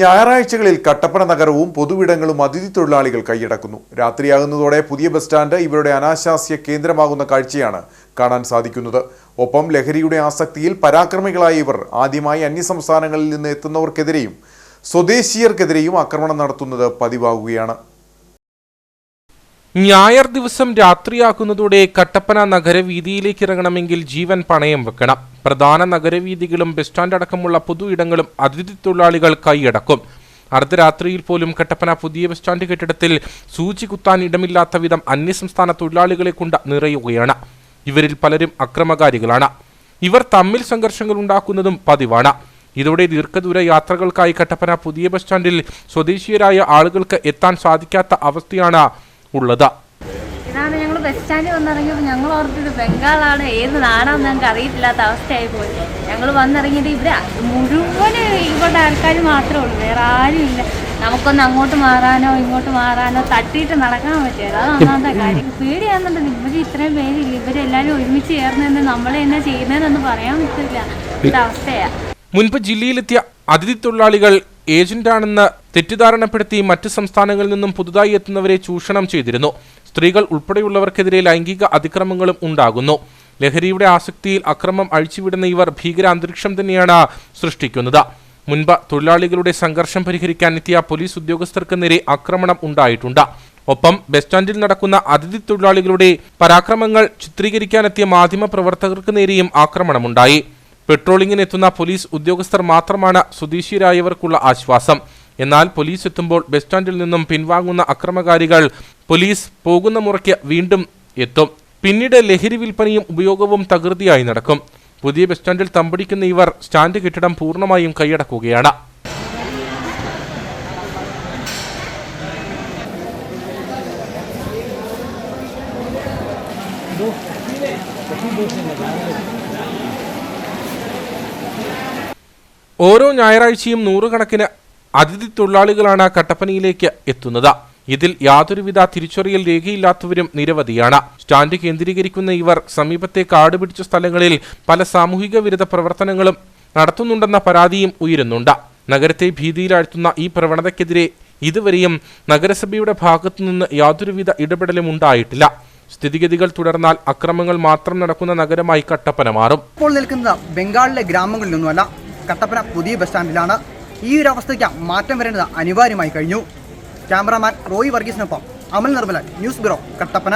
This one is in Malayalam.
ഞായറാഴ്ചകളിൽ കട്ടപ്പന നഗരവും പൊതുവിടങ്ങളും അതിഥി തൊഴിലാളികൾ കൈയടക്കുന്നു. രാത്രിയാകുന്നതോടെ പുതിയ ബസ് സ്റ്റാൻഡ് ഇവരുടെ അനാശാസ്യ കേന്ദ്രമാകുന്ന കാഴ്ചയാണ് കാണാൻ സാധിക്കുന്നത്. ഒപ്പം ലഹരിയുടെ ആസക്തിയിൽ പരാക്രമികളായ ഇവർ ആദ്യമായി അന്യസംസ്ഥാനങ്ങളിൽ നിന്ന് എത്തുന്നവർക്കെതിരെയും സ്വദേശീയർക്കെതിരെയും ആക്രമണം നടത്തുന്നത് പതിവാകുകയാണ്. ഞായർ ദിവസം രാത്രിയാക്കുന്നതോടെ കട്ടപ്പന നഗരവീതിയിലേക്ക് ഇറങ്ങണമെങ്കിൽ ജീവൻ പണയം വെക്കണം. പ്രധാന നഗരവീതികളും ബസ് സ്റ്റാൻഡ് അടക്കമുള്ള പൊതു ഇടങ്ങളും അതിഥി തൊഴിലാളികൾ കൈയടക്കും. അർദ്ധരാത്രിയിൽ പോലും കട്ടപ്പന പുതിയ ബസ് സ്റ്റാൻഡ് കെട്ടിടത്തിൽ സൂചി കുത്താൻ ഇടമില്ലാത്ത വിധം അന്യസംസ്ഥാന തൊഴിലാളികളെ കൊണ്ട് നിറയുകയാണ്. ഇവരിൽ പലരും അക്രമകാരികളാണ്. ഇവർ തമ്മിൽ സംഘർഷങ്ങൾ ഉണ്ടാക്കുന്നതും പതിവാണ്. ഇതോടെ ദീർഘദൂര യാത്രകൾക്കായി കട്ടപ്പന പുതിയ ബസ് സ്റ്റാൻഡിൽ സ്വദേശീയരായ ആളുകൾക്ക് എത്താൻ സാധിക്കാത്ത അവസ്ഥയാണ് ഉള്ളത്. ഇതാണ് ബസ് സ്റ്റാൻഡിൽ വന്നിറങ്ങിയപ്പോൾ ഞങ്ങൾ ഓർത്തിട്ട് ബംഗാളാണ് ഏത് നാടാണെന്ന് ഞങ്ങൾക്ക് അറിയില്ലാത്ത അവസ്ഥയായി പോയി. ഞങ്ങൾ വന്നിറങ്ങിയിട്ട് ഇവിടെ മുഴുവൻ ഇവിടെ ആൾക്കാർ മാത്രമേ ഉള്ളൂ വേറെ ആരും ഇല്ല. നമുക്കൊന്ന് അങ്ങോട്ട് മാറാനോ ഇങ്ങോട്ട് മാറാനോ തട്ടിയിട്ട് നടക്കാൻ പറ്റില്ല. അത് ഒന്നാമത്തെ കാര്യം. പേടിയാണെന്നുണ്ട് ഇവർ ഇത്രയും പേരില്ല? ഇവരെല്ലാവരും ഒരുമിച്ച് ചേർന്ന് നമ്മളെ എന്നാ ചെയ്യുന്നതെന്ന് പറയാൻ പറ്റില്ല അവസ്ഥയാ. മുൻപ് ജില്ലയിലെത്തിയ അതിഥി തൊഴിലാളികൾ ഏജന്റാണെന്ന് തെറ്റിദ്ധാരണപ്പെടുത്തി മറ്റ് സംസ്ഥാനങ്ങളിൽ നിന്നും പുതുതായി എത്തുന്നവരെ ചൂഷണം ചെയ്തിരുന്നു. സ്ത്രീകൾ ഉൾപ്പെടെയുള്ളവർക്കെതിരെ ലൈംഗിക അതിക്രമങ്ങളും ഉണ്ടാകുന്നു. ലഹരിയുടെ ആസക്തിയിൽ അക്രമം അഴിച്ചുവിടുന്ന ഇവർ ഭീകര അന്തരീക്ഷം തന്നെയാണ് സൃഷ്ടിക്കുന്നത്. മുൻപ് തൊഴിലാളികളുടെ സംഘർഷം പരിഹരിക്കാൻ എത്തിയ പോലീസ് ഉദ്യോഗസ്ഥർക്ക് നേരെ ആക്രമണം ഉണ്ടായിട്ടുണ്ട്. ഒപ്പം ബസ് സ്റ്റാൻഡിൽ നടക്കുന്ന അതിഥി തൊഴിലാളികളുടെ പരാക്രമങ്ങൾ ചിത്രീകരിക്കാനെത്തിയ മാധ്യമ പ്രവർത്തകർക്ക് നേരെയും ആക്രമണമുണ്ടായി. പെട്രോളിംഗിന് എത്തുന്ന പോലീസ് ഉദ്യോഗസ്ഥർ മാത്രമാണ് സ്വദേശീയരായവർക്കുള്ള ആശ്വാസം. എന്നാൽ പോലീസ് എത്തുമ്പോൾ ബസ് സ്റ്റാൻഡിൽ നിന്നും പിൻവാങ്ങുന്ന അക്രമകാരികൾ പോലീസ് പോകുന്ന മുറയ്ക്ക് വീണ്ടും എത്തും. പിന്നീട് ലഹരി വിൽപ്പനയും ഉപയോഗവും തകൃതിയായി നടക്കും. പുതിയ ബസ് സ്റ്റാൻഡിൽ തമ്പടിക്കുന്ന ഇവർ സ്റ്റാൻഡ് കെട്ടിടം പൂർണമായും കൈയടക്കുകയാണ്. ഓരോ ഞായറാഴ്ചയും നൂറുകണക്കിന് അതിഥി തൊഴിലാളികളാണ് കട്ടപ്പനയിലേക്ക് എത്തുന്നത്. ഇതിൽ യാതൊരുവിധ തിരിച്ചറിയൽ രേഖയില്ലാത്തവരും നിരവധിയാണ്. സ്റ്റാൻഡ് കേന്ദ്രീകരിക്കുന്ന ഇവർ സമീപത്തെ കാട് പിടിച്ച സ്ഥലങ്ങളിൽ പല സാമൂഹിക വിരുദ്ധ പ്രവർത്തനങ്ങളും നടത്തുന്നുണ്ടെന്ന പരാതിയും ഉയരുന്നുണ്ട്. നഗരത്തെ ഭീതിയിലാഴ്ത്തുന്ന ഈ പ്രവണതയ്ക്കെതിരെ ഇതുവരെയും നഗരസഭയുടെ ഭാഗത്തുനിന്ന് യാതൊരുവിധ ഇടപെടലും ഉണ്ടായിട്ടില്ല. സ്ഥിതിഗതികൾ തുടർന്നാൽ അക്രമങ്ങൾ മാത്രം നടക്കുന്ന നഗരമായി കട്ടപ്പന മാറും. ഇപ്പോൾ നിൽക്കുന്നത് ബംഗാളിലെ ഗ്രാമങ്ങളിലൊന്നുമല്ല കട്ടപ്പന പുതിയ ബസ് സ്റ്റാൻഡിലാണ് ഈ ഒരു അവസ്ഥയ്ക്ക് മാറ്റം വരേണ്ടത് അനിവാര്യമായി കഴിഞ്ഞു. ക്യാമറാമാൻ റോയ് വർഗീസിനൊപ്പം അമൽ നിർമ്മലൻ ന്യൂസ് ബ്യൂറോ കട്ടപ്പന.